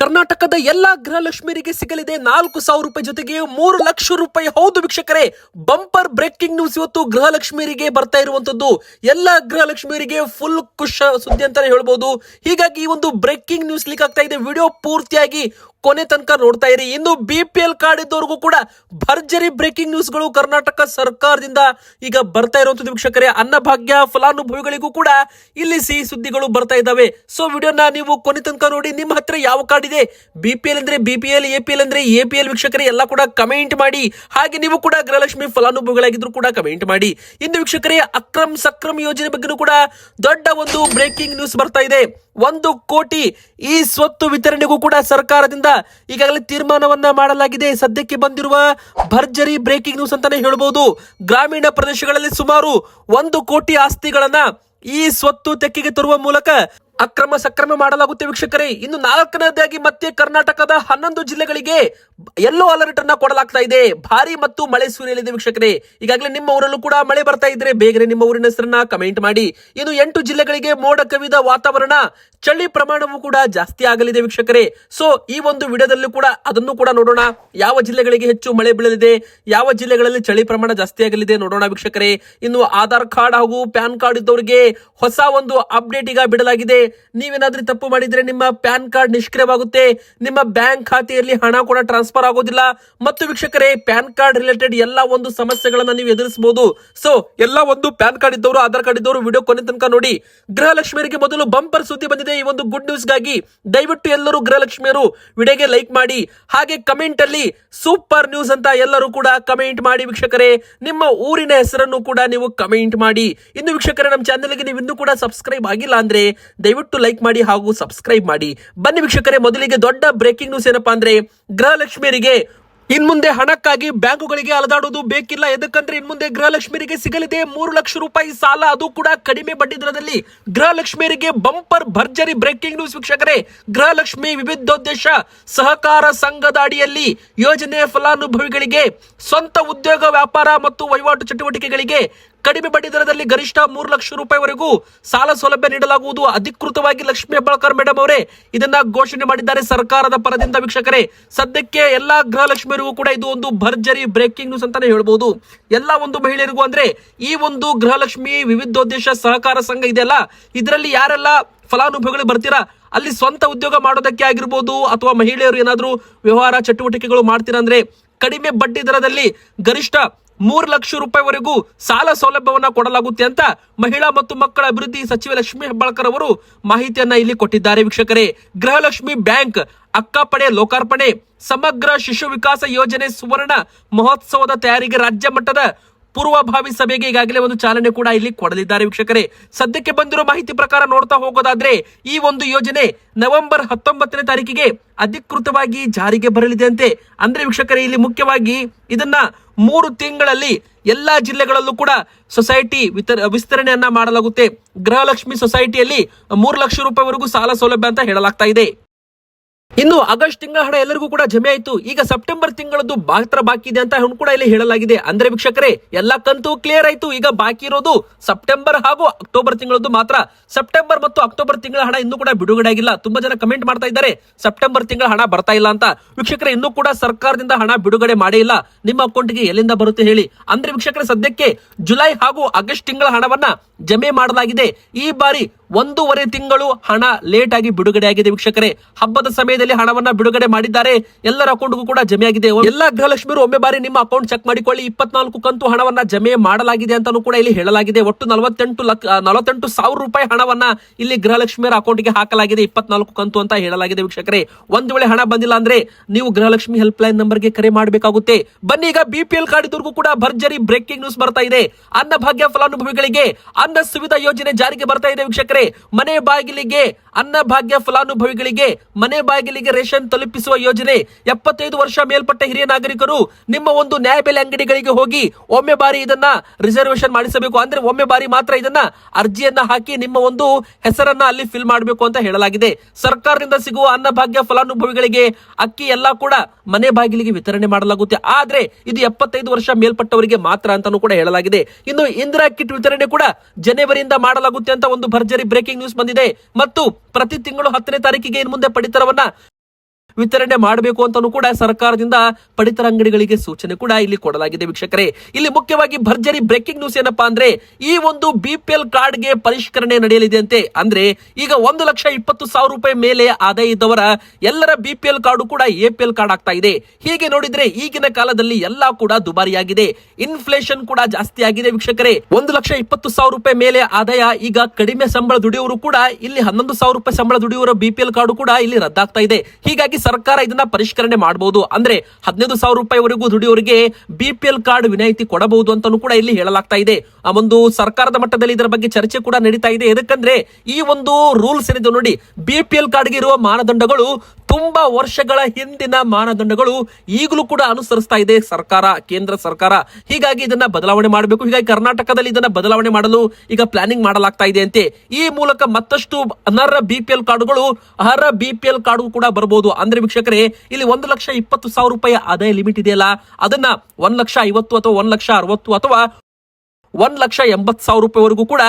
ಕರ್ನಾಟಕದ ಎಲ್ಲಾ ಗೃಹಲಕ್ಷ್ಮಿಯರಿಗೆ ಸಿಗಲಿದೆ ನಾಲ್ಕು ಸಾವಿರ ರೂಪಾಯಿ ಜೊತೆಗೆ ಮೂರು ಲಕ್ಷ ರೂಪಾಯಿ. ಹೌದು ವೀಕ್ಷಕರೇ ಬಂಪರ್ ಬ್ರೇಕಿಂಗ್ ನ್ಯೂಸ್ ಇವತ್ತು ಗೃಹಲಕ್ಷ್ಮಿಯರಿಗೆ ಬರ್ತಾ ಇರುವಂತದ್ದು. ಎಲ್ಲಾ ಗೃಹಲಕ್ಷ್ಮಿಯರಿಗೆ ಫುಲ್ ಖುಷ ಸುದ್ದಿ ಅಂತಾನೆ ಹೇಳ್ಬೋದು. ಹೀಗಾಗಿ ಈ ಒಂದು ಬ್ರೇಕಿಂಗ್ ನ್ಯೂಸ್ ಲೀಕ್ ಆಗ್ತಾ ಇದೆ. ವಿಡಿಯೋ ಪೂರ್ತಿಯಾಗಿ ಕೊನೆ ತನಕ ನೋಡ್ತಾ ಇರಿ. ಇನ್ನು ಬಿ ಪಿ ಎಲ್ ಕಾರ್ಡ್ ಇದ್ದವರಿಗೂ ಕೂಡ ಭರ್ಜರಿ ಬ್ರೇಕಿಂಗ್ ನ್ಯೂಸ್ಗಳು ಕರ್ನಾಟಕ ಸರ್ಕಾರದಿಂದ ಈಗ ಬರ್ತಾ ಇರುವಂತ ವೀಕ್ಷಕರೇ. ಅನ್ನಭಾಗ್ಯ, ಫಲಾನುಭವಿಗಳಿಗೂ ಕೂಡ ಇಲ್ಲಿ ಸಿಹಿ ಸುದ್ದಿಗಳು ಬರ್ತಾ ಇದ್ದಾವೆ. ಸೊ ವಿಡಿಯೋನ ನೀವು ಕೊನೆ ತನಕ ನೋಡಿ. ನಿಮ್ಮ ಹತ್ರ ಯಾವ ಕಾರ್ಡ್ ಇದೆ? ಬಿ ಪಿ ಎಲ್ ಅಂದ್ರೆ B P L A P L ಅಂದ್ರೆ ಎ ಪಿ ಎಲ್ ವೀಕ್ಷಕರೇ, ಎಲ್ಲ ಕೂಡ ಕಮೆಂಟ್ ಮಾಡಿ. ಹಾಗೆ ನೀವು ಕೂಡ ಗೃಹಲಕ್ಷ್ಮಿ ಫಲಾನುಭವಿಗಳಾಗಿದ್ರು ಕೂಡ ಕಮೆಂಟ್ ಮಾಡಿ. ಇನ್ನು ವೀಕ್ಷಕರೇ, ಅಕ್ರಮ್ ಸಕ್ರಮ್ ಯೋಜನೆ ಬಗ್ಗೆನೂ ಕೂಡ ದೊಡ್ಡ ಒಂದು ಬ್ರೇಕಿಂಗ್ ನ್ಯೂಸ್ ಬರ್ತಾ ಇದೆ. ಒಂದು ಕೋಟಿ ಈ ಸ್ವತ್ತು ವಿತರಣೆಗೂ ಕೂಡ ಸರ್ಕಾರದಿಂದ ಈಗಾಗಲೇ ತೀರ್ಮಾನವನ್ನ ಮಾಡಲಾಗಿದೆ. ಸದ್ಯಕ್ಕೆ ಬಂದಿರುವ ಭರ್ಜರಿ ಬ್ರೇಕಿಂಗ್ ನ್ಯೂಸ್ ಅಂತಾನೆ ಹೇಳಬಹುದು ಗ್ರಾಮೀಣ ಪ್ರದೇಶಗಳಲ್ಲಿ ಸುಮಾರು ಒಂದು ಕೋಟಿ ಆಸ್ತಿಗಳನ್ನ ಈ ಸ್ವತ್ತು ತೆಕ್ಕೆಗೆ ತರುವ ಮೂಲಕ ಅಕ್ರಮ ಸಕ್ರಮ ಮಾಡಲಾಗುತ್ತೆ ವೀಕ್ಷಕರೇ. ಇನ್ನು ನಾಲ್ಕನೇದಾಗಿ ಮತ್ತೆ ಕರ್ನಾಟಕದ ಹನ್ನೊಂದು ಜಿಲ್ಲೆಗಳಿಗೆ ಯೆಲ್ಲೋ ಅಲರ್ಟ್ ಅನ್ನ ಕೊಡಲಾಗ್ತಾ ಇದೆ. ಭಾರಿ ಮತ್ತು ಮಳೆ ಸುರಿಯಲಿದೆ ವೀಕ್ಷಕರೇ. ಈಗಾಗಲೇ ನಿಮ್ಮ ಊರಲ್ಲೂ ಕೂಡ ಮಳೆ ಬರ್ತಾ ಇದ್ರೆ ಬೇಗನೆ ನಿಮ್ಮ ಊರಿನ ಹೆಸರನ್ನ ಕಮೆಂಟ್ ಮಾಡಿ. ಇನ್ನು ಎಂಟು ಜಿಲ್ಲೆಗಳಿಗೆ ಮೋಡ ಕವಿದ ವಾತಾವರಣ, ಚಳಿ ಪ್ರಮಾಣವೂ ಕೂಡ ಜಾಸ್ತಿ ಆಗಲಿದೆ ವೀಕ್ಷಕರೇ. ಸೊ ಈ ಒಂದು ವಿಡಿಯೋದಲ್ಲೂ ಕೂಡ ಅದನ್ನು ಕೂಡ ನೋಡೋಣ. ಯಾವ ಜಿಲ್ಲೆಗಳಿಗೆ ಹೆಚ್ಚು ಮಳೆ ಬೀಳಲಿದೆ? ಯಾವ ಜಿಲ್ಲೆಗಳಲ್ಲಿ ಚಳಿ ಪ್ರಮಾಣ ಜಾಸ್ತಿ ಆಗಲಿದೆ ನೋಡೋಣ ವೀಕ್ಷಕರೇ. ಇನ್ನು ಆಧಾರ್ ಕಾರ್ಡ್ ಹಾಗೂ ಪ್ಯಾನ್ ಕಾರ್ಡ್ ಇದ್ದವರಿಗೆ ಹೊಸ ಒಂದು ಅಪ್ಡೇಟ್ ಈಗ ಬಿಡಲಾಗಿದೆ. ನೀವೇನಾದ್ರೂ ತಪ್ಪು ಮಾಡಿದ್ರೆ ನಿಮ್ಮ ಪ್ಯಾನ್ ಕಾರ್ಡ್ ನಿಷ್ಕ್ರಿಯವಾಗುತ್ತೆ. ನಿಮ್ಮ ಬ್ಯಾಂಕ್ ಖಾತೆಯಲ್ಲಿ ಹಣ ಕೂಡ ಟ್ರಾನ್ಸ್ಫರ್ ಆಗೋದಿಲ್ಲ. ಮತ್ತು ವೀಕ್ಷಕರೇ, ಪ್ಯಾನ್ ಕಾರ್ಡ್ ರಿಲೇಟೆಡ್ ಎಲ್ಲ ಒಂದು ಸಮಸ್ಯೆಗಳನ್ನ ನೀವು ಎದುರಿಸಬಹುದು ಸೊ, ಎಲ್ಲ ಒಂದು ಪ್ಯಾನ್ ಕಾರ್ಡ್ ಇದ್ದವರು, ಆಧಾರ್ ಕಾರ್ಡ್ ಇದ್ದವರು ವಿಡಿಯೋ ಕೊನೆ ತನಕ ನೋಡಿ. ಗೃಹಲಕ್ಷ್ಮಿಯರಿಗೆ ಮೊದಲು ಬಂಪರ್ ಸುದ್ದಿ ಬಂದಿದೆ ಈ ಒಂದು ಗುಡ್ ನ್ಯೂಸ್ಗಾಗಿ ದಯವಿಟ್ಟು ಎಲ್ಲರೂ ಗೃಹಲಕ್ಷ್ಮಿಯರು ವಿಡಿಯೋಗೆ ಲೈಕ್ ಮಾಡಿ. ಹಾಗೆ ಕಮೆಂಟ್ ಅಲ್ಲಿ ಸೂಪರ್ ನ್ಯೂಸ್ ಅಂತ ಎಲ್ಲರೂ ಕೂಡ ಕಮೆಂಟ್ ಮಾಡಿ ವೀಕ್ಷಕರೇ. ನಿಮ್ಮ ಊರಿನ ಹೆಸರನ್ನು ಕೂಡ ನೀವು ಕಮೆಂಟ್ ಮಾಡಿ. ಇನ್ನು ವೀಕ್ಷಕರೇ, ನಮ್ಮ ಚಾನೆಲ್ಗೆ ನೀವು ಇನ್ನೂ ಕೂಡ ಸಬ್ಸ್ಕ್ರೈಬ್ ಆಗಿಲ್ಲ ಅಂದ್ರೆ ದಯವಿಟ್ಟು ಲೈಕ್ ಮಾಡಿ ಹಾಗೂ ಸಬ್ಸ್ಕ್ರೈಬ್ ಮಾಡಿ. ಬನ್ನಿ ವೀಕ್ಷಕರೇ, ಮೊದಲಿಗೆ ದೊಡ್ಡ ಬ್ರೇಕಿಂಗ್ ನ್ಯೂಸ್ ಏನಪ್ಪಾ ಅಂದ್ರೆ, ಗೃಹಲಕ್ಷ್ಮಿಯರಿಗೆ ಇನ್ಮುಂದೆ ಹಣಕ್ಕಾಗಿ ಬ್ಯಾಂಕುಗಳಿಗೆ ಅಲದಾಡುವುದು ಬೇಕಿಲ್ಲ. ಎದಕ್ಕಂದ್ರೆ ಇನ್ಮುಂದೆ ಗೃಹಲಕ್ಷ್ಮಿಯರಿಗೆ ಸಿಗಲಿದೆ. ಮೂರು ಲಕ್ಷ ರೂಪಾಯಿ ಸಾಲ, ಅದು ಕೂಡ ಕಡಿಮೆ ಬಡ್ಡಿ ದರದಲ್ಲಿ ಗೃಹಲಕ್ಷ್ಮಿಯರಿಗೆ ಬಂಪರ್ ಭರ್ಜರಿ ಬ್ರೇಕಿಂಗ್ ನ್ಯೂಸ್ ವೀಕ್ಷಕರೇ, ಗೃಹಲಕ್ಷ್ಮಿ ವಿವಿಧೋದ್ದೇಶ ಸಹಕಾರ ಸಂಘದ ಅಡಿಯಲ್ಲಿ ಯೋಜನೆ ಫಲಾನುಭವಿಗಳಿಗೆ, ಸ್ವಂತ ಉದ್ಯೋಗ ವ್ಯಾಪಾರ ಮತ್ತು ವಹಿವಾಟು ಚಟುವಟಿಕೆಗಳಿಗೆ ಕಡಿಮೆ ಬಡ್ಡಿ ದರದಲ್ಲಿ ಗರಿಷ್ಠ ಮೂರು ಲಕ್ಷ ರೂಪಾಯಿವರೆಗೂ ಸಾಲ ಸೌಲಭ್ಯ ನೀಡಲಾಗುವುದು. ಅಧಿಕೃತವಾಗಿ ಲಕ್ಷ್ಮೀ ಹೆಬ್ಬಾಳ್ಕರ್ ಮೇಡಮ್ ಅವರೇ ಇದನ್ನ ಘೋಷಣೆ ಮಾಡಿದ್ದಾರೆ ಸರ್ಕಾರದ ಪರದಿಂದ ವೀಕ್ಷಕರೇ. ಸದ್ಯಕ್ಕೆ ಎಲ್ಲಾ ಗೃಹಲಕ್ಷ್ಮಿಯರಿಗೂ ಕೂಡ ಇದು ಒಂದು ಭರ್ಜರಿ ಬ್ರೇಕಿಂಗ್ ನ್ಯೂಸ್ ಅಂತಾನೆ ಹೇಳ್ಬಹುದು ಎಲ್ಲಾ ಒಂದು ಮಹಿಳೆಯರಿಗೂ ಅಂದ್ರೆ ಈ ಒಂದು ಗೃಹಲಕ್ಷ್ಮಿ ವಿವಿಧೋದ್ದೇಶ ಸಹಕಾರ ಸಂಘ ಇದೆಯಲ್ಲ, ಇದರಲ್ಲಿ ಯಾರೆಲ್ಲ ಫಲಾನುಭವಿಗಳು ಬರ್ತೀರಾ, ಅಲ್ಲಿ ಸ್ವಂತ ಉದ್ಯೋಗ ಮಾಡೋದಕ್ಕೆ ಆಗಿರ್ಬೋದು ಅಥವಾ ಮಹಿಳೆಯರು ಏನಾದರೂ ವ್ಯವಹಾರ ಚಟುವಟಿಕೆಗಳು ಮಾಡ್ತೀರಾ ಅಂದ್ರೆ ಕಡಿಮೆ ಬಡ್ಡಿ ದರದಲ್ಲಿ ಗರಿಷ್ಠ ಮೂರು ಲಕ್ಷ ರೂಪಾಯಿವರೆಗೂ ಸಾಲ ಸೌಲಭ್ಯವನ್ನ ಕೊಡಲಾಗುತ್ತೆ ಅಂತ ಮಹಿಳಾ ಮತ್ತು ಮಕ್ಕಳ ಅಭಿವೃದ್ಧಿ ಸಚಿವೆ ಲಕ್ಷ್ಮಿ ಹೆಬ್ಬಾಳ್ಕರ್ ಅವರು ಮಾಹಿತಿಯನ್ನ ಇಲ್ಲಿ ಕೊಟ್ಟಿದ್ದಾರೆ ವೀಕ್ಷಕರೇ. ಗೃಹಲಕ್ಷ್ಮಿ ಬ್ಯಾಂಕ್, ಅಕ್ಕಪಡೆ ಲೋಕಾರ್ಪಣೆ, ಸಮಗ್ರ ಶಿಶು ವಿಕಾಸ ಯೋಜನೆ ಸುವರ್ಣ ಮಹೋತ್ಸವದ ತಯಾರಿಗೆ ರಾಜ್ಯ ಮಟ್ಟದ ಪೂರ್ವಭಾವಿ ಸಭೆಗೆ ಈಗಾಗಲೇ ಒಂದು ಚಾಲನೆ ಕೂಡ ಇಲ್ಲಿ ಕೊಡಲಿದ್ದಾರೆ ವೀಕ್ಷಕರೇ. ಸದ್ಯಕ್ಕೆ ಬಂದಿರೋ ಮಾಹಿತಿ ಪ್ರಕಾರ ನೋಡ್ತಾ ಹೋಗೋದಾದ್ರೆ, ಈ ಒಂದು ಯೋಜನೆ ನವೆಂಬರ್ ಹತ್ತೊಂಬತ್ತನೇ ತಾರೀಕಿಗೆ ಅಧಿಕೃತವಾಗಿ ಜಾರಿಗೆ ಬರಲಿದೆ ಅಂತೆ ಅಂದ್ರೆ ವೀಕ್ಷಕರೇ, ಇಲ್ಲಿ ಮುಖ್ಯವಾಗಿ ಇದನ್ನ ಮೂರು ತಿಂಗಳಲ್ಲಿ ಎಲ್ಲಾ ಜಿಲ್ಲೆಗಳಲ್ಲೂ ಕೂಡ ಸೊಸೈಟಿ ವಿಸ್ತರಣೆಯನ್ನ ಮಾಡಲಾಗುತ್ತೆ. ಗೃಹಲಕ್ಷ್ಮಿ ಸೊಸೈಟಿಯಲ್ಲಿ ಮೂರು ಲಕ್ಷ ರೂಪಾಯಿವರೆಗೂ ಸಾಲ ಸೌಲಭ್ಯ ಅಂತ ಹೇಳಲಾಗ್ತಾ ಇದೆ. ಇನ್ನು ಆಗಸ್ಟ್ ತಿಂಗಳ ಹಣ ಎಲ್ಲರಿಗೂ ಕೂಡ ಜಮೆ ಆಯಿತು. ಈಗ ಸೆಪ್ಟೆಂಬರ್ ತಿಂಗಳದ್ದು ಮಾತ್ರ ಬಾಕಿ ಇದೆ ಅಂತ ಕೂಡ ಇಲ್ಲಿ ಹೇಳಲಾಗಿದೆ. ಅಂದ್ರೆ ವೀಕ್ಷಕರೇ, ಎಲ್ಲ ಕಂತು ಕ್ಲಿಯರ್ ಆಯಿತು. ಈಗ ಬಾಕಿ ಇರೋದು ಸೆಪ್ಟೆಂಬರ್ ಹಾಗೂ ಅಕ್ಟೋಬರ್ ತಿಂಗಳದ್ದು ಮಾತ್ರ. ಸೆಪ್ಟೆಂಬರ್ ಮತ್ತು ಅಕ್ಟೋಬರ್ ತಿಂಗಳ ಹಣ ಇನ್ನೂ ಕೂಡ ಬಿಡುಗಡೆ ಆಗಿಲ್ಲ ತುಂಬಾ ಜನ ಕಮೆಂಟ್ ಮಾಡ್ತಾ ಇದ್ದಾರೆ. ಸೆಪ್ಟೆಂಬರ್ ತಿಂಗಳ ಹಣ ಬರ್ತಾ ಇಲ್ಲ ಅಂತ. ವೀಕ್ಷಕರೇ, ಇನ್ನೂ ಕೂಡ ಸರ್ಕಾರದಿಂದ ಹಣ ಬಿಡುಗಡೆ ಮಾಡೇ ಇಲ್ಲ. ನಿಮ್ಮ ಅಕೌಂಟ್ಗೆ ಎಲ್ಲಿಂದ ಬರುತ್ತೆ ಹೇಳಿ. ಅಂದ್ರೆ ವೀಕ್ಷಕರೇ, ಸದ್ಯಕ್ಕೆ ಜುಲೈ ಹಾಗೂ ಆಗಸ್ಟ್ ತಿಂಗಳ ಹಣವನ್ನ ಜಮೆ ಮಾಡಲಾಗಿದೆ. ಈ ಬಾರಿ ಒಂದೂವರೆ ತಿಂಗಳು ಹಣ ಲೇಟ್ ಆಗಿ ಬಿಡುಗಡೆ ಆಗಿದೆ ವೀಕ್ಷಕರೇ. ಹಬ್ಬದ ಸಮಯದಲ್ಲಿ ಹಣವನ್ನ ಬಿಡುಗಡೆ ಮಾಡಿದ್ದಾರೆ. ಎಲ್ಲರ ಅಕೌಂಟ್ಗೂ ಕೂಡ ಜಮೆ ಆಗಿದೆ ಎಲ್ಲ ಗೃಹಲಕ್ಷ್ಮಿಯರು ಒಮ್ಮೆ ಬಾರಿ ನಿಮ್ಮ ಅಕೌಂಟ್ ಚೆಕ್ ಮಾಡಿಕೊಳ್ಳಿ. ಇಪ್ಪತ್ನಾಲ್ಕು ಕಂತು ಹಣವನ್ನ ಜಮೆ ಮಾಡಲಾಗಿದೆ ಅಂತಾನೂ ಕೂಡ ಇಲ್ಲಿ ಹೇಳಲಾಗಿದೆ. ಒಟ್ಟು ನಲವತ್ತೆಂಟು ಲಕ್ಷ ನಲವತ್ತೆಂಟು ಸಾವಿರ ರೂಪಾಯಿ ಹಣವನ್ನ ಇಲ್ಲಿ ಗೃಹಲಕ್ಷ್ಮಿಯರ ಅಕೌಂಟ್ಗೆ ಹಾಕಲಾಗಿದೆ. ಇಪ್ಪತ್ನಾಲ್ಕು ಕಂತು ಅಂತ ಹೇಳಲಾಗಿದೆ ವೀಕ್ಷಕರೇ. ಒಂದ್ ವೇಳೆ ಹಣ ಬಂದಿಲ್ಲ ಅಂದ್ರೆ ನೀವು ಗೃಹಲಕ್ಷ್ಮಿ ಹೆಲ್ಪ್ ಲೈನ್ ನಂಬರ್ಗೆ ಕರೆ ಮಾಡಬೇಕಾಗುತ್ತೆ. ಬನ್ನಿ, ಈಗ ಬಿಪಿಎಲ್ ಕಾರ್ಡ್ ಇದ್ರಿಗೂ ಕೂಡ ಭರ್ಜರಿ ಬ್ರೇಕಿಂಗ್ ನ್ಯೂಸ್ ಬರ್ತಾ ಇದೆ. ಅನ್ನ ಭಾಗ್ಯ ಫಲಾನುಭವಿಗಳಿಗೆ ಅನ್ನ ಸುವಿಧಾ ಯೋಜನೆ ಜಾರಿಗೆ ಬರ್ತಾ ಇದೆ ವೀಕ್ಷಕರೇ. ಮನೆ ಬಾಗಿಲಿಗೆ ಅನ್ನಭಾಗ್ಯ ಫಲಾನುಭವಿಗಳಿಗೆ, ಮನೆ ಬಾಗಿಲಿಗೆ ರೇಷನ್ ತಲುಪಿಸುವ ಯೋಜನೆ ಎಪ್ಪತ್ತೈದು ವರ್ಷ ಮೇಲ್ಪಟ್ಟ ಹಿರಿಯ ನಾಗರಿಕರು ನಿಮ್ಮ ಒಂದು ನ್ಯಾಯಬೆಲೆ ಅಂಗಡಿಗಳಿಗೆ ಹೋಗಿ ಒಮ್ಮೆ ಬಾರಿ ಇದನ್ನ ರಿಸರ್ವೇಶನ್ ಮಾಡಿಸಬೇಕು. ಅಂದ್ರೆ ಒಮ್ಮೆ ಬಾರಿ ಮಾತ್ರ ಇದನ್ನ ಅರ್ಜಿಯನ್ನ ಹಾಕಿ ನಿಮ್ಮ ಒಂದು ಹೆಸರನ್ನ ಅಲ್ಲಿ ಫಿಲ್ ಮಾಡಬೇಕು ಅಂತ ಹೇಳಲಾಗಿದೆ. ಸರ್ಕಾರದಿಂದ ಸಿಗುವ ಅನ್ನಭಾಗ್ಯ ಫಲಾನುಭವಿಗಳಿಗೆ ಅಕ್ಕಿ ಎಲ್ಲಾ ಕೂಡ ಮನೆ ಬಾಗಿಲಿಗೆ ವಿತರಣೆ ಮಾಡಲಾಗುತ್ತೆ. ಆದ್ರೆ ಇದು ಎಪ್ಪತ್ತೈದು ವರ್ಷ ಮೇಲ್ಪಟ್ಟವರಿಗೆ ಮಾತ್ರ ಅಂತಾನೂ ಕೂಡ ಹೇಳಲಾಗಿದೆ. ಇನ್ನು ಇಂದಿರಾ ಕಿಟ್ ವಿತರಣೆ ಕೂಡ ಜನವರಿಯಿಂದ ಮಾಡಲಾಗುತ್ತೆ ಅಂತ ಒಂದು ಭರ್ಜರಿ ಬ್ರೇಕಿಂಗ್ ನ್ಯೂಸ್ ಬಂದಿದೆ. ಮತ್ತು ಪ್ರತಿ ತಿಂಗಳು ಹತ್ತನೇ ತಾರೀಕಿಗೆ ಇನ್ನು ಮುಂದೆ ಪಡಿತರವನ್ನ ವಿತರಣೆ ಮಾಡಬೇಕು ಅಂತಾನು ಕೂಡ ಸರ್ಕಾರದಿಂದ ಪಡಿತರ ಅಂಗಡಿಗಳಿಗೆ ಸೂಚನೆ ಕೂಡ ಇಲ್ಲಿ ಕೊಡಲಾಗಿದೆ ವೀಕ್ಷಕರೇ. ಇಲ್ಲಿ ಮುಖ್ಯವಾಗಿ ಭರ್ಜರಿ ಬ್ರೇಕಿಂಗ್ ನ್ಯೂಸ್ ಏನಪ್ಪಾ ಅಂದ್ರೆ ಈ ಒಂದು ಬಿಪಿಎಲ್ ಕಾರ್ಡ್ಗೆ ಪರಿಷ್ಕರಣೆ ನಡೆಯಲಿದೆ ಅಂತೆ. ಅಂದ್ರೆ ಈಗ ಒಂದು ಲಕ್ಷ ಇಪ್ಪತ್ತು ಸಾವಿರ ರೂಪಾಯಿ ಮೇಲೆ ಆದಾಯ ಇದ್ದವರ ಎಲ್ಲರ ಬಿಪಿಎಲ್ ಕಾರ್ಡ್ ಕೂಡ ಎಪಿಎಲ್ ಕಾರ್ಡ್ ಆಗ್ತಾ ಇದೆ. ಹೀಗೆ ನೋಡಿದ್ರೆ ಈಗಿನ ಕಾಲದಲ್ಲಿ ಎಲ್ಲಾ ಕೂಡ ದುಬಾರಿಯಾಗಿದೆ. ಇನ್ಫ್ಲೇಷನ್ ಕೂಡ ಜಾಸ್ತಿ ಆಗಿದೆ ವೀಕ್ಷಕರೇ. ಒಂದು ಲಕ್ಷ ಇಪ್ಪತ್ತು ಸಾವಿರ ರೂಪಾಯಿ ಮೇಲೆ ಆದಾಯ ಈಗ ಕಡಿಮೆ ಸಂಬಳ ದುಡಿಯೋರು ಕೂಡ ಇಲ್ಲಿ ಹನ್ನೊಂದು ಸಾವಿರ ರೂಪಾಯಿ ಸಂಬಳ ದುಡಿಯೋರ ಬಿಪಿಎಲ್ ಕಾರ್ಡು ಕೂಡ ಇಲ್ಲಿ ರದ್ದಾಗ್ತಾ ಇದೆ. ಹೀಗಾಗಿ ಸರ್ಕಾರ ಇದನ್ನ ಪರಿಷ್ಕರಣೆ ಮಾಡಬಹುದು ಅಂದ್ರೆ ಹದಿನೈದು ಸಾವಿರ ರೂಪಾಯಿವರೆಗೂ ದುಡಿಯೋರಿಗೆ ಬಿಪಿಎಲ್ ಕಾರ್ಡ್ ವಿನಾಯಿತಿ ಕೊಡಬಹುದು ಅಂತಾನು ಕೂಡ ಇಲ್ಲಿ ಹೇಳಲಾಗ್ತಾ ಇದೆ. ಆ ಒಂದು ಸರ್ಕಾರದ ಮಟ್ಟದಲ್ಲಿ ಇದರ ಬಗ್ಗೆ ಚರ್ಚೆ ಕೂಡ ನಡೀತಾ ಇದೆ. ಎದಕ್ಕಂದ್ರೆ ಈ ಒಂದು ರೂಲ್ಸ್ ಏನಿದೆ ನೋಡಿ ಬಿಪಿಎಲ್ ಕಾರ್ಡ್ಗೆ ಇರುವ ಮಾನದಂಡಗಳು ತುಂಬಾ ವರ್ಷಗಳ ಹಿಂದಿನ ಮಾನದಂಡಗಳು ಈಗಲೂ ಕೂಡ ಅನುಸರಿಸ್ತಾ ಇದೆ ಸರ್ಕಾರ, ಕೇಂದ್ರ ಸರ್ಕಾರ. ಹೀಗಾಗಿ ಇದನ್ನ ಬದಲಾವಣೆ ಮಾಡಬೇಕು. ಹೀಗಾಗಿ ಕರ್ನಾಟಕದಲ್ಲಿ ಇದನ್ನ ಬದಲಾವಣೆ ಮಾಡಲು ಈಗ ಪ್ಲಾನಿಂಗ್ ಮಾಡಲಾಗ್ತಾ ಇದೆ ಅಂತೆ. ಈ ಮೂಲಕ ಮತ್ತಷ್ಟು ಅನರ್ಹ ಬಿ ಪಿ ಎಲ್ ಕಾರ್ಡುಗಳು, ಅರ್ಹ ಬಿ ಕಾರ್ಡು ಕೂಡ ಬರಬಹುದು ಅಂದ್ರೆ ವೀಕ್ಷಕರೇ, ಇಲ್ಲಿ ಒಂದು ಲಕ್ಷ ಇಪ್ಪತ್ತು ಸಾವಿರ ರೂಪಾಯಿ ಆದಾಯ ಲಿಮಿಟ್ ಇದೆಯಲ್ಲ, ಅದನ್ನ ಒಂದ್ ಲಕ್ಷ ಐವತ್ತು ಅಥವಾ ಒಂದ್ ಲಕ್ಷ ಅರವತ್ತು ಅಥವಾ ಒಂದ್ ಲಕ್ಷ ಎಂಬತ್ತು ಸಾವಿರ ರೂಪಾಯಿವರೆಗೂ ಕೂಡ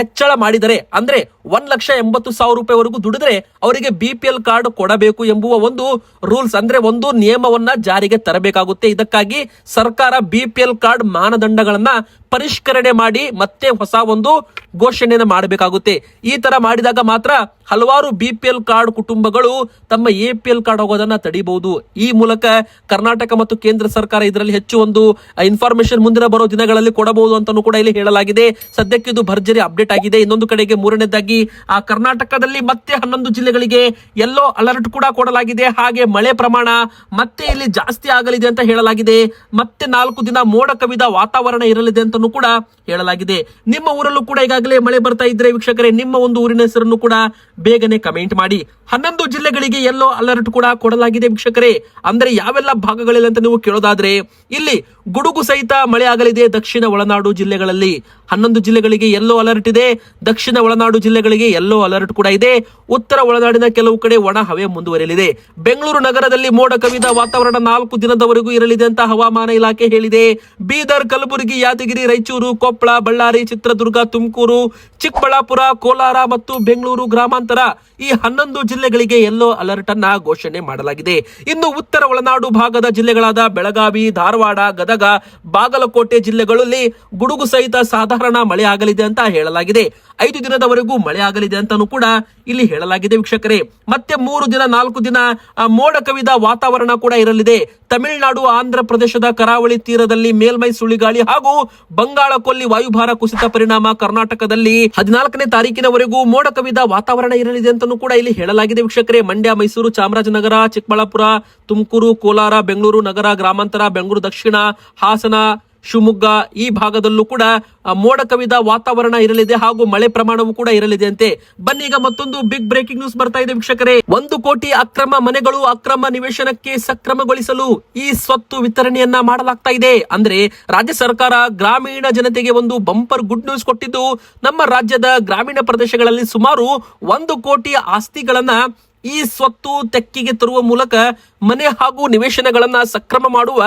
ಹೆಚ್ಚಳ ಮಾಡಿದರೆ, ಅಂದ್ರೆ ಒಂದ್ ಲಕ್ಷ ಎಂಬತ್ತು ಸಾವಿರ ರೂಪಾಯಿವರೆಗೂ ದುಡಿದ್ರೆ ಅವರಿಗೆ ಬಿ ಪಿ ಎಲ್ ಕಾರ್ಡ್ ಕೊಡಬೇಕು ಎಂಬುವ ಒಂದು ರೂಲ್ಸ್ ಅಂದ್ರೆ ಒಂದು ನಿಯಮವನ್ನ ಜಾರಿಗೆ ತರಬೇಕಾಗುತ್ತೆ. ಇದಕ್ಕಾಗಿ ಸರ್ಕಾರ ಬಿ ಪಿ ಎಲ್ ಕಾರ್ಡ್ ಮಾನದಂಡಗಳನ್ನ ಪರಿಷ್ಕರಣೆ ಮಾಡಿ ಮತ್ತೆ ಹೊಸ ಒಂದು ಘೋಷಣೆಯನ್ನು ಮಾಡಬೇಕಾಗುತ್ತೆ. ಈ ತರ ಮಾಡಿದಾಗ ಮಾತ್ರ ಹಲವಾರು ಬಿ ಪಿ ಎಲ್ ಕಾರ್ಡ್ ಕುಟುಂಬಗಳು ತಮ್ಮ ಎ ಪಿ ಎಲ್ ಕಾರ್ಡ್ ಹೋಗೋದನ್ನ ತಡಿಬಹುದು. ಈ ಮೂಲಕ ಕರ್ನಾಟಕ ಮತ್ತು ಕೇಂದ್ರ ಸರ್ಕಾರ ಇದರಲ್ಲಿ ಹೆಚ್ಚು ಒಂದು ಇನ್ಫಾರ್ಮೇಶನ್ ಮುಂದಿನ ಬರೋ ದಿನಗಳಲ್ಲಿ ಕೊಡಬಹುದು ಅಂತಾನೂ ಕೂಡ ಇಲ್ಲಿ ಹೇಳಲಾಗಿದೆ. ಸದ್ಯಕ್ಕೆ ಇದು ಭರ್ಜರಿ ಅಪ್ಡೇಟ್ ಆಗಿದೆ. ಇನ್ನೊಂದು ಕಡೆಗೆ ಮೂರನೇದಾಗಿ, ಆ ಕರ್ನಾಟಕದಲ್ಲಿ ಮತ್ತೆ ಹನ್ನೊಂದು ಜಿಲ್ಲೆಗಳಿಗೆ ಎಲ್ಲೋ ಅಲರ್ಟ್ ಕೂಡ ಕೊಡಲಾಗಿದೆ. ಹಾಗೆ ಮಳೆ ಪ್ರಮಾಣ ಮತ್ತೆ ಇಲ್ಲಿ ಜಾಸ್ತಿ ಆಗಲಿದೆ ಅಂತ ಹೇಳಲಾಗಿದೆ. ಮತ್ತೆ ನಾಲ್ಕು ದಿನ ಮೋಡ ಕವಿದ ವಾತಾವರಣ ಇರಲಿದೆ ಅಂತಲೂ ಕೂಡ ಹೇಳಲಾಗಿದೆ. ನಿಮ್ಮ ಊರಲ್ಲೂ ಕೂಡ ಈಗಾಗಲೇ ಮಳೆ ಬರ್ತಾ ಇದ್ರೆ ವೀಕ್ಷಕರೇ, ನಿಮ್ಮ ಒಂದು ಊರಿನ ಹೆಸರನ್ನು ಕೂಡ ಬೇಗನೆ ಕಮೆಂಟ್ ಮಾಡಿ. ಹನ್ನೊಂದು ಜಿಲ್ಲೆಗಳಿಗೆ ಎಲ್ಲೋ ಅಲರ್ಟ್ ಕೂಡ ಕೊಡಲಾಗಿದೆ ವೀಕ್ಷಕರೇ. ಅಂದ್ರೆ ಯಾವೆಲ್ಲ ಭಾಗಗಳಿಲ್ಲ ಅಂತ ನೀವು ಕೇಳೋದಾದ್ರೆ, ಇಲ್ಲಿ ಗುಡುಗು ಸಹಿತ ಮಳೆ ಆಗಲಿದೆ. ದಕ್ಷಿಣ ಒಳನಾಡು ಜಿಲ್ಲೆಗಳಲ್ಲಿ ಹನ್ನೊಂದು ಜಿಲ್ಲೆಗಳಿಗೆ ಎಲ್ಲೋ ಅಲರ್ಟ್ ಇದೆ. ದಕ್ಷಿಣ ಒಳನಾಡು ಜಿಲ್ಲೆಗಳಿಗೆ ಎಲ್ಲೋ ಅಲರ್ಟ್ ಕೂಡ ಇದೆ. ಉತ್ತರ ಒಳನಾಡಿನ ಕೆಲವು ಕಡೆ ಒಣ ಹವೆ ಮುಂದುವರಿಯಲಿದೆ. ಬೆಂಗಳೂರು ನಗರದಲ್ಲಿ ಮೋಡ ಕವಿದ ವಾತಾವರಣ ನಾಲ್ಕು ದಿನದವರೆಗೂ ಇರಲಿದೆ ಅಂತ ಹವಾಮಾನ ಇಲಾಖೆ ಹೇಳಿದೆ. ಬೀದರ್, ಕಲಬುರಗಿ, ಯಾದಗಿರಿ, ರಾಯಚೂರು, ಕೊಪ್ಪಳ, ಬಳ್ಳಾರಿ, ಚಿತ್ರದುರ್ಗ, ತುಮಕೂರು, ಚಿಕ್ಕಬಳ್ಳಾಪುರ, ಕೋಲಾರ ಮತ್ತು ಬೆಂಗಳೂರು ಗ್ರಾಮಾಂತರ ಈ ಹನ್ನೊಂದು ಜಿಲ್ಲೆಗಳಿಗೆ ಎಲ್ಲೋ ಅಲರ್ಟ್ ಅನ್ನ ಘೋಷಣೆ ಮಾಡಲಾಗಿದೆ. ಇನ್ನು ಉತ್ತರ ಒಳನಾಡು ಭಾಗದ ಜಿಲ್ಲೆಗಳಾದ ಬೆಳಗಾವಿ, ಧಾರವಾಡ, ಗದಗ ಬಾಗಲಕೋಟೆ ಜಿಲ್ಲೆಗಳಲ್ಲಿ ಗುಡುಗು ಸಹಿತ ಸಾಧಾರಣ ಮಳೆ ಆಗಲಿದೆ ಅಂತ ಹೇಳಲಾಗಿದೆ. ಐದು ದಿನದವರೆಗೂ ಮಳೆ ಆಗಲಿದೆ ಅಂತಾನೂ ಕೂಡ ಇಲ್ಲಿ ಹೇಳಲಾಗಿದೆ ವೀಕ್ಷಕರೇ. ಮತ್ತೆ ಮೂರು ದಿನ, ನಾಲ್ಕು ದಿನ ಮೋಡ ಕವಿದ ವಾತಾವರಣ ಕೂಡ ಇರಲಿದೆ. ತಮಿಳುನಾಡು, ಆಂಧ್ರ ಪ್ರದೇಶದ ಕರಾವಳಿ ತೀರದಲ್ಲಿ ಮೇಲ್ಮೈ ಸುಳಿಗಾಳಿ ಹಾಗೂ ಬಂಗಾಳ ಕೊಲ್ಲಿ ವಾಯುಭಾರ ಕುಸಿತ ಪರಿಣಾಮ ಕರ್ನಾಟಕದಲ್ಲಿ ಹದಿನಾಲ್ಕನೇ ತಾರೀಕಿನವರೆಗೂ ಮೋಡ ಕವಿದ ವಾತಾವರಣ ಇರಲಿದೆ ಅಂತಲೂ ಕೂಡ ಇಲ್ಲಿ ಹೇಳಲಾಗಿದೆ ವೀಕ್ಷಕರೇ. ಮಂಡ್ಯ, ಮೈಸೂರು, ಚಾಮರಾಜನಗರ, ಚಿಕ್ಕಬಳ್ಳಾಪುರ, ತುಮಕೂರು, ಕೋಲಾರ, ಬೆಂಗಳೂರು ನಗರ, ಗ್ರಾಮಾಂತರ, ಬೆಂಗಳೂರು ದಕ್ಷಿಣ, ಹಾಸನ ಶಿವಮೊಗ್ಗ ಈ ಭಾಗದಲ್ಲೂ ಕೂಡ ಮೋಡ ಕವಿದ ವಾತಾವರಣ ಇರಲಿದೆ ಹಾಗೂ ಮಳೆ ಪ್ರಮಾಣವೂ ಕೂಡ ಇರಲಿದೆ ಅಂತೆ ಬನ್ನಿ ಈಗ ಮತ್ತೊಂದು ಬಿಗ್ ಬ್ರೇಕಿಂಗ್ ನ್ಯೂಸ್ ಬರ್ತಾ ಇದೆ ವೀಕ್ಷಕರೇ. ಒಂದು ಕೋಟಿ ಅಕ್ರಮ ಮನೆಗಳು ಅಕ್ರಮ ನಿವೇಶನಕ್ಕೆ ಸಕ್ರಮಗೊಳಿಸಲು ಈ ಸ್ವತ್ತು ವಿತರಣೆಯನ್ನ ಮಾಡಲಾಗ್ತಾ ಇದೆ. ಅಂದ್ರೆ ರಾಜ್ಯ ಸರ್ಕಾರ ಗ್ರಾಮೀಣ ಜನತೆಗೆ ಒಂದು ಬಂಪರ್ ಗುಡ್ ನ್ಯೂಸ್ ಕೊಟ್ಟಿದ್ದು, ನಮ್ಮ ರಾಜ್ಯದ ಗ್ರಾಮೀಣ ಪ್ರದೇಶಗಳಲ್ಲಿ ಸುಮಾರು ಒಂದು ಕೋಟಿ ಆಸ್ತಿಗಳನ್ನ ಈ ಸ್ವತ್ತು ತೆಕ್ಕಿಗೆ ತರುವ ಮೂಲಕ ಮನೆ ಹಾಗೂ ನಿವೇಶನಗಳನ್ನ ಸಕ್ರಮ ಮಾಡುವ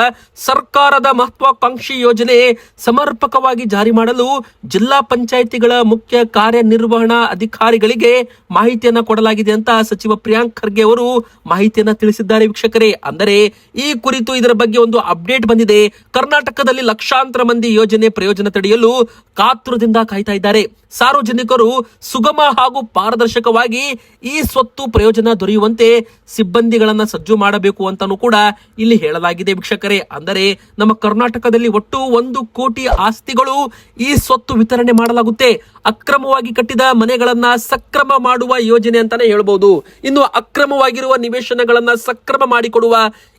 ಸರ್ಕಾರದ ಮಹತ್ವಾಕಾಂಕ್ಷಿ ಯೋಜನೆ ಸಮರ್ಪಕವಾಗಿ ಜಾರಿ ಮಾಡಲು ಜಿಲ್ಲಾ ಪಂಚಾಯಿತಿಗಳ ಮುಖ್ಯ ಕಾರ್ಯನಿರ್ವಹಣಾ ಅಧಿಕಾರಿಗಳಿಗೆ ಮಾಹಿತಿಯನ್ನ ಕೊಡಲಾಗಿದೆ ಅಂತ ಸಚಿವ ಪ್ರಿಯಾಂಕ್ ಖರ್ಗೆ ಅವರು ಮಾಹಿತಿಯನ್ನ ತಿಳಿಸಿದ್ದಾರೆ ವೀಕ್ಷಕರೇ. ಅಂದರೆ ಈ ಕುರಿತು ಇದರ ಬಗ್ಗೆ ಒಂದು ಅಪ್ಡೇಟ್ ಬಂದಿದೆ. ಕರ್ನಾಟಕದಲ್ಲಿ ಲಕ್ಷಾಂತರ ಮಂದಿ ಯೋಜನೆ ಪ್ರಯೋಜನ ತಡೆಯಲು ಕಾತುರದಿಂದ ಕಾಯ್ತಾ ಇದ್ದಾರೆ. ಸಾರ್ವಜನಿಕರು ಸುಗಮ ಹಾಗೂ ಪಾರದರ್ಶಕವಾಗಿ ಈ ಸ್ವತ್ತು ಪ್ರಯೋಜನ ದೊರೆಯುವಂತೆ ಸಿಬ್ಬಂದಿಗಳನ್ನ ಸಜ್ಜು ಮಾಡಬೇಕು ಅಂತಾನೂ ಕೂಡ ಇಲ್ಲಿ ಹೇಳಲಾಗಿದೆ ವೀಕ್ಷಕರೇ. ಅಂದರೆ ನಮ್ಮ ಕರ್ನಾಟಕದಲ್ಲಿ ಒಟ್ಟು ಒಂದು ಕೋಟಿ ಆಸ್ತಿಗಳು ಈ ಸ್ವತ್ತು ವಿತರಣೆ ಮಾಡಲಾಗುತ್ತೆ. ಅಕ್ರಮವಾಗಿ ಕಟ್ಟಿದ ಮನೆಗಳನ್ನ ಸಕ್ರಮ ಮಾಡುವ ಯೋಜನೆ ಅಂತಾನೆ ಹೇಳ್ಬೋದು. ಇನ್ನು ಅಕ್ರಮವಾಗಿರುವ ನಿವೇಶನಗಳನ್ನ ಸಕ್ರಮ ಮಾಡಿಕೊಡುವ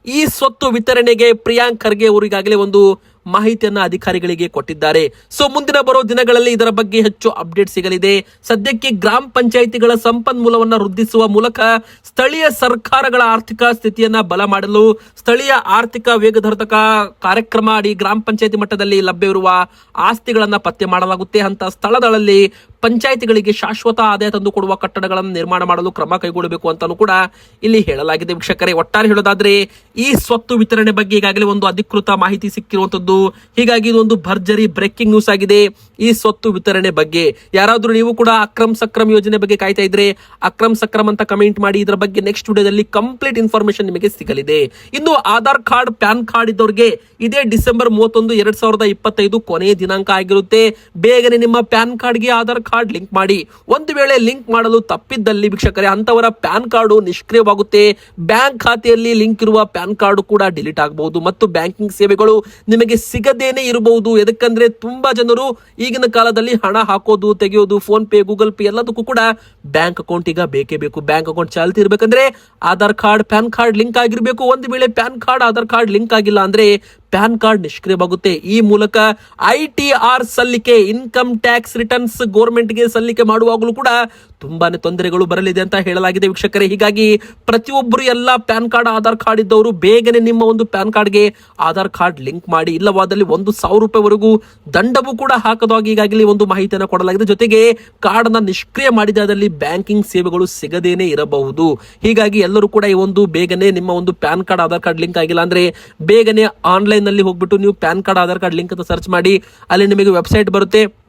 ಈ ಸ್ವತ್ತು ವಿತರಣೆಗೆ ಪ್ರಿಯಾಂಕ್ ಖರ್ಗೆ ಅವರಿಗಾಗಲೇ ಒಂದು ಮಾಹಿತಿಯನ್ನ ಅಧಿಕಾರಿಗಳಿಗೆ ಕೊಟ್ಟಿದ್ದಾರೆ. ಸೊ ಮುಂದಿನ ಬರೋ ದಿನಗಳಲ್ಲಿ ಇದರ ಬಗ್ಗೆ ಹೆಚ್ಚು ಅಪ್ಡೇಟ್ ಸಿಗಲಿದೆ. ಸದ್ಯಕ್ಕೆ ಗ್ರಾಮ ಪಂಚಾಯಿತಿಗಳ ಸಂಪನ್ಮೂಲವನ್ನ ವೃದ್ಧಿಸುವ ಮೂಲಕ ಸ್ಥಳೀಯ ಸರ್ಕಾರಗಳ ಆರ್ಥಿಕ ಸ್ಥಿತಿಯನ್ನ ಬಲ ಮಾಡಲು ಸ್ಥಳೀಯ ಆರ್ಥಿಕ ವೇಗಧರ್ತಕ ಕಾರ್ಯಕ್ರಮ ಅಡಿ ಗ್ರಾಮ ಪಂಚಾಯಿತಿ ಮಟ್ಟದಲ್ಲಿ ಲಭ್ಯವಿರುವ ಆಸ್ತಿಗಳನ್ನ ಪತ್ತೆ ಮಾಡಲಾಗುತ್ತೆ. ಅಂತ ಸ್ಥಳಗಳಲ್ಲಿ ಪಂಚಾಯಿತಿಗಳಿಗೆ ಶಾಶ್ವತ ಆದಾಯ ತಂದು ಕೊಡುವ ಕಟ್ಟಡಗಳನ್ನು ನಿರ್ಮಾಣ ಮಾಡಲು ಕ್ರಮ ಕೈಗೊಳ್ಳಬೇಕು ಅಂತಾನೂ ಕೂಡ ಇಲ್ಲಿ ಹೇಳಲಾಗಿದೆ. ವೀಕ್ಷಕರೇ, ಒಟ್ಟಾರೆ ಹೇಳೋದಾದ್ರೆ ಈ ಸ್ವತ್ತು ವಿತರಣೆ ಬಗ್ಗೆ ಈಗಾಗಲೇ ಒಂದು ಅಧಿಕೃತ ಮಾಹಿತಿ ಸಿಕ್ಕಿರುವಂತದ್ದು. ಹೀಗಾಗಿ ಇದೊಂದು ಭರ್ಜರಿ ಬ್ರೇಕಿಂಗ್ ನ್ಯೂಸ್ ಆಗಿದೆ. ಈ ಸ್ವತ್ತು ವಿತರಣೆ ಬಗ್ಗೆ ಯಾರಾದರೂ ನೀವು ಕೂಡ ಅಕ್ರಮ್ ಸಕ್ರಮ್ ಯೋಜನೆ ಬಗ್ಗೆ ಕಾಯ್ತಾ ಇದ್ರೆ ಅಕ್ರಮ್ ಸಕ್ರಮ್ ಅಂತ ಕಮೆಂಟ್ ಮಾಡಿ, ಇದರ ಬಗ್ಗೆ ನೆಕ್ಸ್ಟ್ ವಿಡಿಯೋದಲ್ಲಿ ಕಂಪ್ಲೀಟ್ ಇನ್ಫಾರ್ಮೇಶನ್ ನಿಮಗೆ ಸಿಗಲಿದೆ. ಇನ್ನು ಆಧಾರ್ ಕಾರ್ಡ್, ಪ್ಯಾನ್ ಕಾರ್ಡ್ ಇದ್ದವರಿಗೆ ಇದೇ ಡಿಸೆಂಬರ್ ಮೂವತ್ತೊಂದು, ಎರಡ್ ಸಾವಿರದ ಇಪ್ಪತ್ತೈದು ಕೊನೆಯ ದಿನಾಂಕ ಆಗಿರುತ್ತೆ. ಬೇಗನೆ ನಿಮ್ಮ ಪ್ಯಾನ್ ಕಾರ್ಡ್ಗೆ ಆಧಾರ್ ಕಾರ್ಡ್ ಲಿಂಕ್ ಮಾಡಿ. ಒಂದು ವೇಳೆ ಲಿಂಕ್ ಮಾಡಲು ತಪ್ಪಿದ್ದಲ್ಲಿ ವೀಕ್ಷಕರೇ ಅಂತವರ ಪ್ಯಾನ್ ಕಾರ್ಡು ನಿಷ್ಕ್ರಿಯವಾಗುತ್ತೆ. ಬ್ಯಾಂಕ್ ಖಾತೆಯಲ್ಲಿ ಲಿಂಕ್ ಇರುವ ಪ್ಯಾನ್ ಕಾರ್ಡ್ ಕೂಡ ಡಿಲೀಟ್ ಆಗಬಹುದು. ಮತ್ತು ಬ್ಯಾಂಕಿಂಗ್ ಸೇವೆಗಳು ನಿಮಗೆ ಸಿಗದೇನೆ ಇರಬಹುದು. ಎದಕ್ಕಂದ್ರೆ ತುಂಬಾ ಜನರು ಈಗಿನ ಕಾಲದಲ್ಲಿ ಹಣ ಹಾಕೋದು, ತೆಗೆಯೋದು, ಫೋನ್ ಪೇ, ಗೂಗಲ್ ಪೇ ಎಲ್ಲದಕ್ಕೂ ಕೂಡ ಬ್ಯಾಂಕ್ ಅಕೌಂಟ್ ಈಗ ಬೇಕೇ ಬೇಕು. ಬ್ಯಾಂಕ್ ಅಕೌಂಟ್ ಚಾಲ್ತಿ ಇರಬೇಕಂದ್ರೆ Aadhaar card, PAN card link ಆಗಿರಬೇಕು. ಒಂದು ವೇಳೆ PAN card, Aadhaar card link ಆಗಿಲ್ಲ ಅಂದ್ರೆ ಪ್ಯಾನ್ ಕಾರ್ಡ್ ನಿಷ್ಕ್ರಿಯವಾಗುತ್ತೆ. ಈ ಮೂಲಕ ಐ ಟಿ ಆರ್ ಸಲ್ಲಿಕೆ, ಇನ್ಕಮ್ ಟ್ಯಾಕ್ಸ್ ರಿಟರ್ನ್ಸ್ಗೆ ಸಲ್ಲಿಕೆ ಮಾಡುವಾಗಲೂ ಕೂಡ ತುಂಬಾನೇ ತೊಂದರೆಗಳು ಬರಲಿದೆ ಅಂತ ಹೇಳಲಾಗಿದೆ ವೀಕ್ಷಕರೇ. ಹೀಗಾಗಿ ಪ್ರತಿಯೊಬ್ಬರು ಎಲ್ಲ ಪ್ಯಾನ್ ಕಾರ್ಡ್, ಆಧಾರ್ ಕಾರ್ಡ್ ಇದ್ದವರು ಬೇಗನೆ ನಿಮ್ಮ ಒಂದು ಪ್ಯಾನ್ ಕಾರ್ಡ್ಗೆ ಆಧಾರ್ ಕಾರ್ಡ್ ಲಿಂಕ್ ಮಾಡಿ. ಇಲ್ಲವಾದಲ್ಲಿ ಒಂದು ಸಾವಿರ ರೂಪಾಯಿವರೆಗೂ ದಂಡವೂ ಕೂಡ ಹಾಕದಾಗಿ ಈಗಾಗಲೇ ಒಂದು ಮಾಹಿತಿಯನ್ನು ಕೊಡಲಾಗಿದೆ. ಜೊತೆಗೆ ಕಾರ್ಡ್ ಅನ್ನ ನಿಷ್ಕ್ರಿಯ ಮಾಡಿದಲ್ಲಿ ಬ್ಯಾಂಕಿಂಗ್ ಸೇವೆಗಳು ಸಿಗದೇನೆ ಇರಬಹುದು. ಹೀಗಾಗಿ ಎಲ್ಲರೂ ಕೂಡ ಈ ಒಂದು ಬೇಗನೆ ನಿಮ್ಮ ಒಂದು PAN card, Aadhaar card link ಆಗಿಲ್ಲ ಅಂದ್ರೆ ಬೇಗನೆ ಆನ್ಲೈನ್ ನಲ್ಲಿ ಹೋಗ್ಬಿಟ್ಟು ನೀವು PAN card, Aadhaar card link ಅಂತ ಸರ್ಚ್ ಮಾಡಿ, ಅಲ್ಲಿ ನಿಮಗೆ ವೆಬ್ಸೈಟ್ ಬರುತ್ತೆ.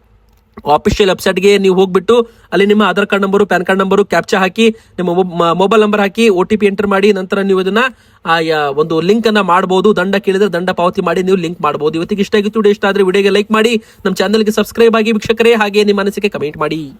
ಆಫಿಷಿಯಲ್ ವೆಬ್ಸೈಟ್ಗೆ ನೀವು ಹೋಗ್ಬಿಟ್ಟು, ಅಲ್ಲಿ ನಿಮ್ಮ Aadhaar card number, PAN card number captcha ಹಾಕಿ, ನಿಮ್ಮ ಮೊಬೈಲ್ ನಂಬರ್ ಹಾಕಿ ಒ ಟಿ ಪಿ ಎಂಟರ್ ಮಾಡಿ, ನಂತರ ನೀವು ಯಾ- ಒಂದು ಲಿಂಕ್ ಅನ್ನ ಮಾಡಬಹುದು ದಂಡ ಕೇಳಿದ್ರೆ ದಂಡ ಪಾವತಿ ಮಾಡಿ ನೀವು ಲಿಂಕ್ ಮಾಡಬಹುದು ಇವತ್ತಿಗೆ ಇಷ್ಟ ಆಗಿತ್ತು ಇಷ್ಟ ಆದ್ರೆ ವಿಡಿಯೋಗೆ ಲೈಕ್ ಮಾಡಿ. ನಮ್ಮ ಚಾನಲ್ಗೆ ಸಬ್ಸ್ಕ್ರೈಬ್ ಆಗಿ, ವೀಕ್ಷಕರೇ, ಹಾಗೆ ನಿಮ್ಮ ಅನಿಸಿಕೆ ಕಮೆಂಟ್ ಮಾಡಿ.